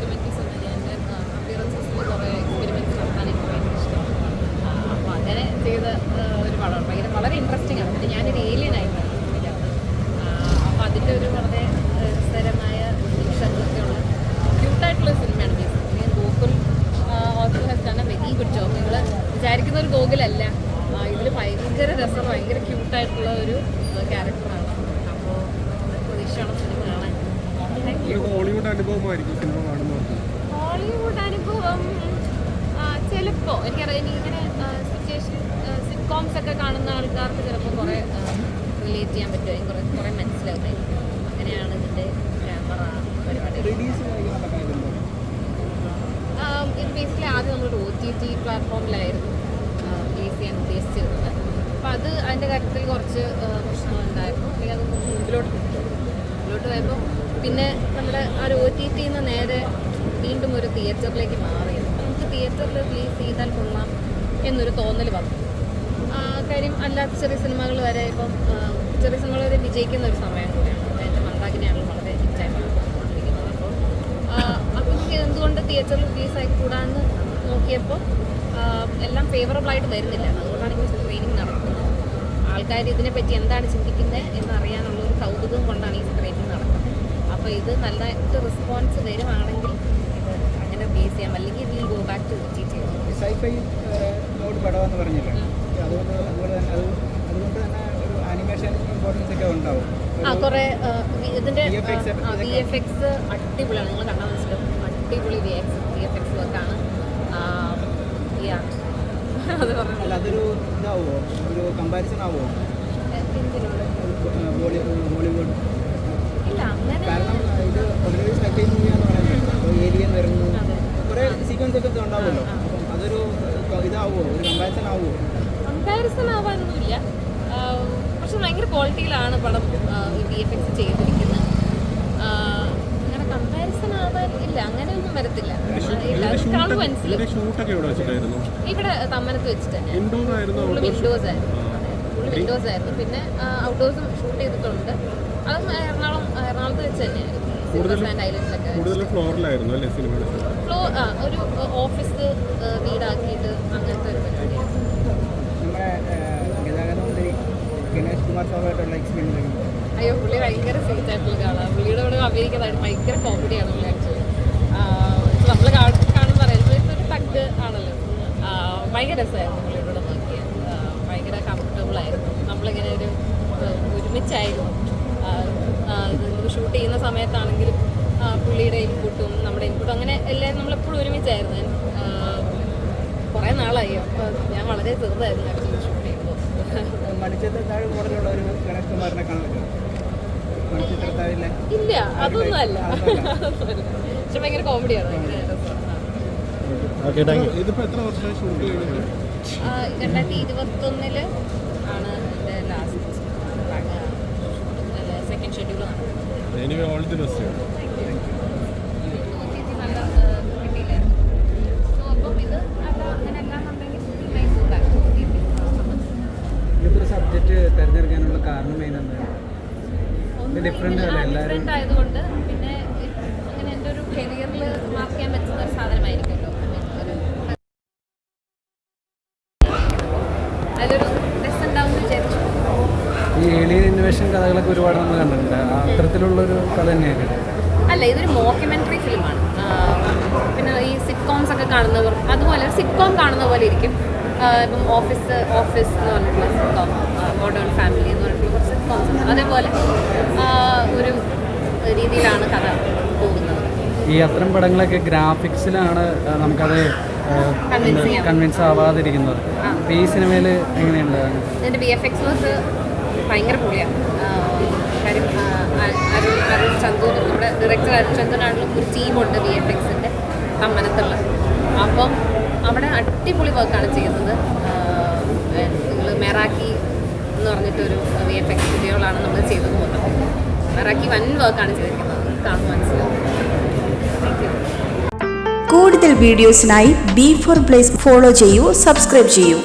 Experiments ഉണ്ട് എന്റെ അപ്പിയറൻസസിൽ കുറേ എക്സ്പെരിമെന്റ്സ് നടത്താൻ എനിക്ക് ഭയങ്കര ഇഷ്ടമാണ് ഒരു പടമാണ് വളരെ ഇൻട്രസ്റ്റിംഗ് ആണ് പിന്നെ ഞാനൊരു ആയിട്ടാണ് ഇതിനകത്ത് അപ്പോൾ അതിന്റെ ഒരു വളരെ രസകരമായ നിമിഷങ്ങളൊക്കെ ഉള്ള ക്യൂട്ടായിട്ടുള്ള സിനിമയാണ് basically Gokul also has done a very good job നിങ്ങൾ ഒരു ഗോകുലല്ല ഇതിൽ ഭയങ്കര രസം ഭയങ്കര ക്യൂട്ടായിട്ടുള്ള ഒരു ക്യാരക്ടറാണ് അപ്പോൾ പ്രതീക്ഷയാണ് സിനിമ കാണാൻ ഹോളിവുഡ് അനുഭവമായിരിക്കും സിനിമ കാണുന്നത് ഹോളിവുഡ് അനുഭവം ചിലപ്പോൾ എനിക്കറിയാം ഇങ്ങനെ സിറ്റുവേഷൻ സിറ്റ്കോംസ് ഒക്കെ കാണുന്ന ആൾക്കാർക്ക് ചിലപ്പോൾ കുറേ റിലേറ്റ് ചെയ്യാൻ പറ്റുമോ കുറേ കുറേ മനസ്സിലാവില്ലേ അങ്ങനെയാണ് ഇതിന്റെ ക്യാമറ പരിപാടി. ഇത് ബേസിക്കലി ആദ്യം നമ്മളൊരു ഒ ടി ടി പ്ലാറ്റ്ഫോമിലായിരുന്നു റിലീസ് ചെയ്യാൻ ഉദ്ദേശിച്ചിരുന്നത് അപ്പോൾ അത് അതിന്റെ കാര്യത്തിൽ കുറച്ച് പ്രശ്നങ്ങളുണ്ടായിരുന്നു. അല്ലെങ്കിൽ അത് മുമ്പിലോട്ട്. മുമ്പിലോട്ട് പോയപ്പോൾ പിന്നെ നമ്മുടെ ആ ഒരു ഒ ടി ടിന്ന് നേരെ വീണ്ടും ഒരു തിയേറ്ററിലേക്ക് നമുക്ക് തിയേറ്ററിൽ റിലീസ് ചെയ്താൽ കൊള്ളാം എന്നൊരു തോന്നൽ വന്നു. ആ, കാര്യം അല്ലാത്ത ചെറിയ സിനിമകൾ വരെ ഇപ്പം ചെറിയ സിനിമകൾ വരെ വിജയിക്കുന്ന ഒരു സമയം കൂടിയാണ്. എന്റെ മന്ദാഗിനിയാണ് വളരെ ഹിറ്റായിട്ട് കൊണ്ടിരിക്കുന്നത് അപ്പോൾ എനിക്ക് എന്തുകൊണ്ട് തിയേറ്ററിൽ റിലീസ് ആയി കൂടാന്ന് നോക്കിയപ്പോൾ എല്ലാം ഫേവറബിളായിട്ട് വരുന്നില്ല. അതുകൊണ്ടാണ് ഈ സ്ക്രീനിങ് നടക്കുന്നത്. ആൾക്കാർ ഇതിനെപ്പറ്റി എന്താണ് ചിന്തിക്കുന്നത് എന്നറിയാനുള്ള ഒരു കൗതുകം കൊണ്ടാണ് ഈ സ്ക്രീനിങ് നടക്കുന്നത്. അപ്പോൾ ഇത് നല്ലതായിട്ട് റെസ്പോൺസ് വരുവാണെങ്കിൽ ചെയ്യാം അല്ലെങ്കിൽ വിൽ ഗോ ബാക്ക് ടു ചെയ്യും സൈഫൈ പടമെന്ന് പറഞ്ഞില്ലേ? അതുകൊണ്ട് അതുപോലെ തന്നെ അതുകൊണ്ട് തന്നെ ഒരു ആനിമേഷൻ ഇമ്പോർട്ടൻസ് ഒക്കെ ഉണ്ടാവും. ആ കുറേ വി- ഇതിന്റെ വി എഫ് എക്സ് അടിപൊളിയാണ്. നിങ്ങൾ കണ്ടാൽ മനസ്സിലാവും. അടിപൊളി V X V F X വർക്കാണ് അത് പറഞ്ഞു. അതൊരു ഒരു കമ്പാരിസൺ ബോളിവുഡ് ഇല്ല അങ്ങനെ കാരണം ഇത് ഓൾറെഡി സൈഫൈ മൂവിയാന്ന് പറയുന്നത് ഏലിയൻ വരുന്നു അതെ. കുറേ സീക്വൻസ് ഒക്കെ ഉണ്ടാവുമല്ലോ അപ്പം അതൊരു ഏഹ്, ഇതാവുമോ ഒരു കമ്പാരിസൺ ആവുമോ ആ, പക്ഷെ ഭയങ്കര ക്വാളിറ്റിയിലാണ് പടം വി എഫ് എക്സ് ചെയ്തിരിക്കുന്നത്. അങ്ങനെ കമ്പാരിസൺ ആവാൻ ഇല്ല. അങ്ങനെയൊന്നും വരത്തില്ല. ഇവിടെ തമ്മനത്ത് വെച്ചിട്ട് തന്നെ. ആയിരുന്നു വിൻഡോസ് ആയിരുന്നു. വിൻഡോസ് ആയിരുന്നു. പിന്നെ ഔട്ട്ഡോഴ്സും ഷൂട്ട് ചെയ്തിട്ടുണ്ട്. അതും എറണാകുളം എറണാകുളത്ത് വെച്ച് തന്നെയായിരുന്നു. സിൽവർ സാൻഡ് ഐലൻഡിലൊക്കെ ഫ്ലോ ഒരു ഓഫീസ് വീടാക്കിയിട്ട് അയ്യോ പുള്ളി ഭയങ്കര സീറ്റ് ആയിട്ടുള്ള കാണാം പുള്ളിയുടെ കൂടെ അഭിനയിക്കുന്നതായിട്ട് ഭയങ്കര കോമഡിയാണ് പുള്ളി ആക്ച്വലി നമ്മൾ കാണുന്ന പറയുന്നത് ഒരു തഗ് ആണല്ലോ. ഭയങ്കര രസമായിരുന്നു പുള്ളിയുടെ കൂടെ നോക്കിയത് ഭയങ്കര കംഫർട്ടബിൾ ആയിരുന്നു. നമ്മളിങ്ങനെ ഒരു ഒരുമിച്ചായിരുന്നു. ഷൂട്ട് ചെയ്യുന്ന സമയത്താണെങ്കിലും പുള്ളിയുടെ ഇൻപുട്ടും നമ്മുടെ ഇൻപുട്ടും അങ്ങനെ എല്ലാം നമ്മളെപ്പോഴും ഒരുമിച്ചായിരുന്നു. കുറേ നാളായി. അപ്പോൾ ഞാൻ വളരെ ചെറുതായിരുന്നു ആക്ച്വലി ഷൂട്ട് ചെയ്യുമ്പോൾ മണിച്ചത്തെ താഴെ കൂടുതലുള്ള ഒരു ഗണേഷ് കുമാറിനെ കാണാൻ ഇല്ല അതൊന്നും അല്ല അതൊന്നുമല്ല. പക്ഷെ ഭയങ്കര കോമഡിയാണ്. രണ്ടായിരത്തി ഇരുപത്തൊന്നിൽ ആണ് എന്റെ ലാസ്റ്റ് സെക്കൻഡ് ഷെഡ്യൂൾ ആണ്. സബ്ജക്റ്റ് തിരഞ്ഞെടുക്കാനുള്ള കാരണം മെയിൻ എന്താണ്? ഡിഫറെന്റ് ആയതുകൊണ്ട് പിന്നെ അങ്ങനെ എന്റെ ഒരു കരിയറിൽ മാർക്ക് ചെയ്യാൻ പറ്റുന്ന ഒരു സാധനമായിരിക്കുമല്ലോ. അതിലൊരു രസം ഉണ്ടാവും വിചാരിച്ചു. ഈ ഏലിയൻ ഇൻവേഷൻ കഥകളൊക്കെ ഒരുപാട് നമ്മൾ കണ്ടിട്ടുണ്ട്. അത്തരത്തിലുള്ളൊരു കഥ തന്നെയായിരുന്നു. അല്ല ഇതൊരു മോക്യുമെന്ററി ഫിലിമാണ് പിന്നെ ഈ സിറ്റ്കോംസ് ഒക്കെ കാണുന്നവർ അതുപോലെ സിറ്റ്കോം കാണുന്ന പോലെ ഇരിക്കും. ഇപ്പം ഓഫീസ് ഓഫീസ് എന്ന് പറഞ്ഞിട്ടുള്ള സിറ്റ്കോം മോഡേൺ ഫാമിലി എന്ന് പറഞ്ഞിട്ടുള്ള കുറച്ച് അതേപോലെ ഒരു രീതിയിലാണ് കഥ പോകുന്നത്. ഈ അത്തരം പടങ്ങളൊക്കെ ഗ്രാഫിക്സിലാണ് നമുക്കത് കൺവിൻസ് ആവാതിരിക്കുന്നത്. അപ്പോൾ ഈ സിനിമയിൽ എങ്ങനെയുണ്ട്? എന്റെ ബി എഫ് എക്സ് വർക്ക് ഭയങ്കര പൊളിയാണ്. കാര്യം അരുൺ നമ്മുടെ ഡയറക്ടർ അരുൺ ചന്ദൂരാണെങ്കിലും ഒരു ടീമുണ്ട് ബി എഫ് എക്സിന്റെ തമ്മനത്തുള്ള അപ്പം അവിടെ അടിപൊളി വർക്കാണ് ചെയ്യുന്നത്. നിങ്ങൾ മെറാക്കി എന്ന് പറഞ്ഞിട്ടൊരു വി എഫ് എക്സ് സ്റ്റുഡിയോകളാണ് നമ്മൾ ചെയ്തത് മൊത്തം. മെറാക്കി വൻ വർക്കാണ് ചെയ്തിരിക്കുന്നത്. കാണുമ്പോൾ മനസ്സിലാവും. കൂടുതൽ വീഡിയോസിനായി ബി ഫോർ പ്ലേസ് ഫോളോ ചെയ്യൂ സബ്സ്ക്രൈബ് ചെയ്യൂ.